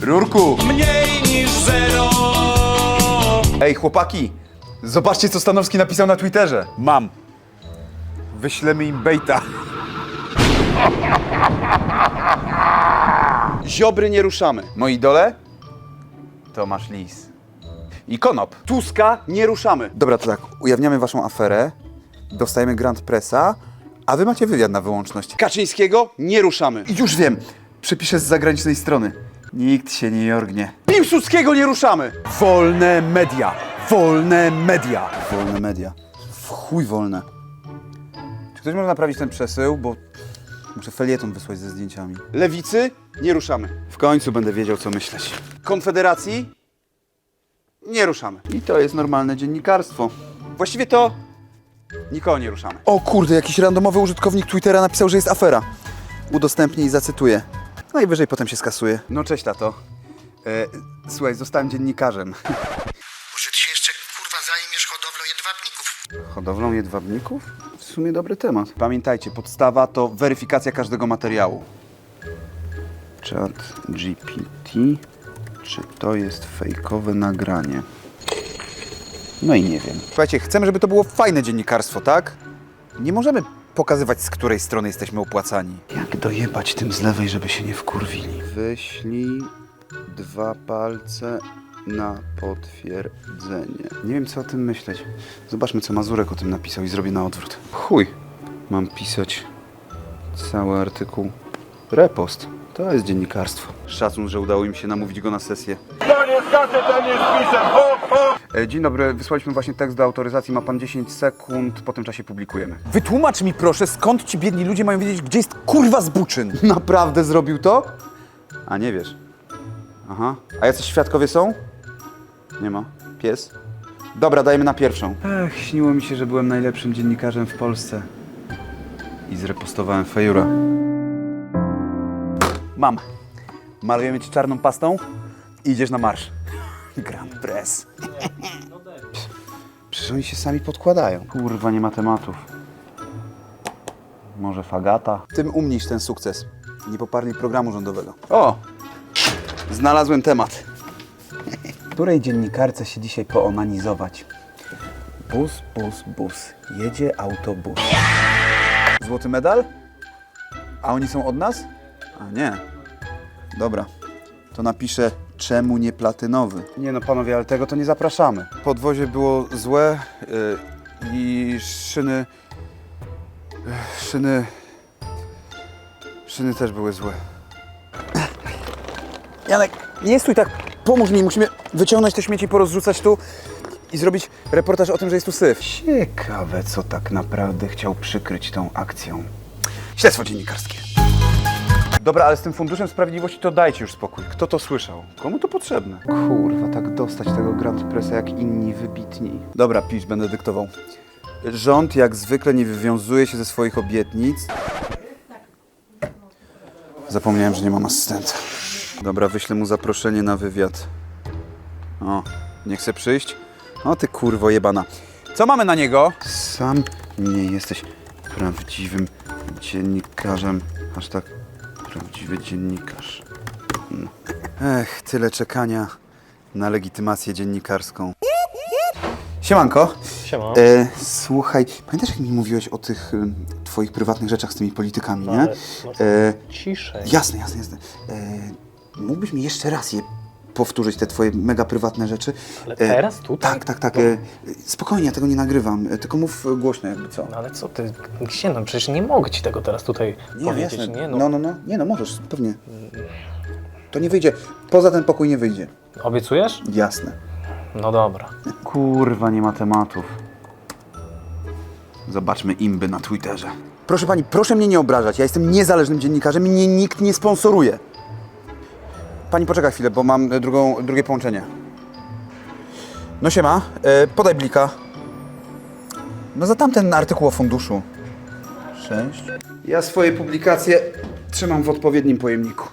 Rurku! Mniej niż zero Ej, chłopaki! Zobaczcie, co Stanowski napisał na Twitterze. Mam. Wyślemy im bejta. Ziobry nie ruszamy. Moi idole? Tomasz Lis. I Konop. Tuska nie ruszamy. Dobra, to tak, ujawniamy waszą aferę, dostajemy Grand Pressa, a wy macie wywiad na wyłączność. Kaczyńskiego nie ruszamy. I już wiem, przepiszę z zagranicznej strony. Nikt się nie jorgnie. Piłsudskiego nie ruszamy. Wolne media! Wolne media! Wolne media. W chuj wolne. Czy ktoś może naprawić ten przesył, bo muszę felieton wysłać ze zdjęciami. Lewicy nie ruszamy. W końcu będę wiedział, co myśleć. Konfederacji nie ruszamy. I to jest normalne dziennikarstwo. Właściwie to nikogo nie ruszamy. O kurde, jakiś randomowy użytkownik Twittera napisał, że jest afera. Udostępnię i zacytuję. Najwyżej potem się skasuje. No cześć, tato. E, słuchaj, zostałem dziennikarzem. Może ty się jeszcze kurwa zajmiesz hodowlą jedwabników? Hodowlą jedwabników? W sumie dobry temat. Pamiętajcie, podstawa to weryfikacja każdego materiału. Chat GPT. Czy to jest fejkowe nagranie? No i nie wiem. Słuchajcie, chcemy, żeby to było fajne dziennikarstwo, tak? Nie możemy pokazywać, z której strony jesteśmy opłacani. Jak dojebać tym z lewej, żeby się nie wkurwili? Wyślij dwa palce na potwierdzenie. Nie wiem, co o tym myśleć. Zobaczmy, co Mazurek o tym napisał i zrobię na odwrót. Chuj, mam pisać cały artykuł. Repost. To jest dziennikarstwo. Szacun, że udało im się namówić go na sesję. E, Dzień dobry, wysłaliśmy właśnie tekst do autoryzacji. Ma pan 10 sekund, po tym czasie publikujemy. Wytłumacz mi proszę, skąd ci biedni ludzie mają wiedzieć, gdzie jest kurwa zbuczyn? Naprawdę zrobił to? A nie wiesz. Aha. A jacyś świadkowie są? Nie ma. Pies? Dobra, dajemy na pierwszą. Ech, śniło mi się, że byłem najlepszym dziennikarzem w Polsce. I zrepostowałem fejura. Mam. Malujemy ci czarną pastą i idziesz na marsz. Grand Press. Przecież oni się sami podkładają. Kurwa, nie ma tematów. Może fagata? Tym umniejsz ten sukces. Nie poparli programu rządowego. O! Znalazłem temat. Której dziennikarce się dzisiaj poonanizować? Bus, bus, bus. Jedzie autobus. Złoty medal? A oni są od nas? A nie. Dobra. To napiszę, czemu nie platynowy? Nie no, panowie, ale tego to nie zapraszamy. Podwozie było złe yy, i szyny... yy, Szyny... Szyny też były złe. Janek, nie stój tak. Pomóż mi, musimy wyciągnąć te śmieci, porozrzucać tu i zrobić reportaż o tym, że jest tu syf. Ciekawe, co tak naprawdę chciał przykryć tą akcją. Śledztwo dziennikarskie. Dobra, ale z tym Funduszem Sprawiedliwości to dajcie już spokój. Kto to słyszał? Komu to potrzebne? Kurwa, tak dostać tego Grand Pressa jak inni wybitni. Dobra, pisz, będę dyktował. Rząd jak zwykle nie wywiązuje się ze swoich obietnic. Zapomniałem, że nie mam asystenta. Dobra, wyślę mu zaproszenie na wywiad. O, nie chce przyjść? O ty kurwo jebana. Co mamy na niego? Sam nie jesteś prawdziwym dziennikarzem. Aż tak prawdziwy dziennikarz. Ech, tyle czekania na legitymację dziennikarską. Siemanko. Siema. E, słuchaj, pamiętasz jak mi mówiłeś o tych em, twoich prywatnych rzeczach z tymi politykami, nie? ale- no E, Ciszej. Jasne, jasne, jasne. E, mógłbyś mi jeszcze raz je powtórzyć, te twoje mega prywatne rzeczy? Ale teraz, tutaj? Tak, tak, tak. E, spokojnie, ja tego nie nagrywam. E, tylko mów e, głośno jakby co. No ale co ty, gdzie no, przecież nie mogę ci tego teraz tutaj powiedzieć, jasne. nie? No. No, no, no, Nie no, możesz, pewnie. To nie wyjdzie. Poza ten pokój nie wyjdzie. Obiecujesz? Jasne. No dobra. Kurwa, nie ma tematów. Zobaczmy imby na Twitterze. Proszę pani, proszę mnie nie obrażać. Ja jestem niezależnym dziennikarzem i mnie nikt nie sponsoruje. Pani poczeka chwilę, bo mam e, drugą, drugie połączenie. No siema, e, podaj blika. No za tamten artykuł o funduszu. Sześć. Ja swoje publikacje trzymam w odpowiednim pojemniku.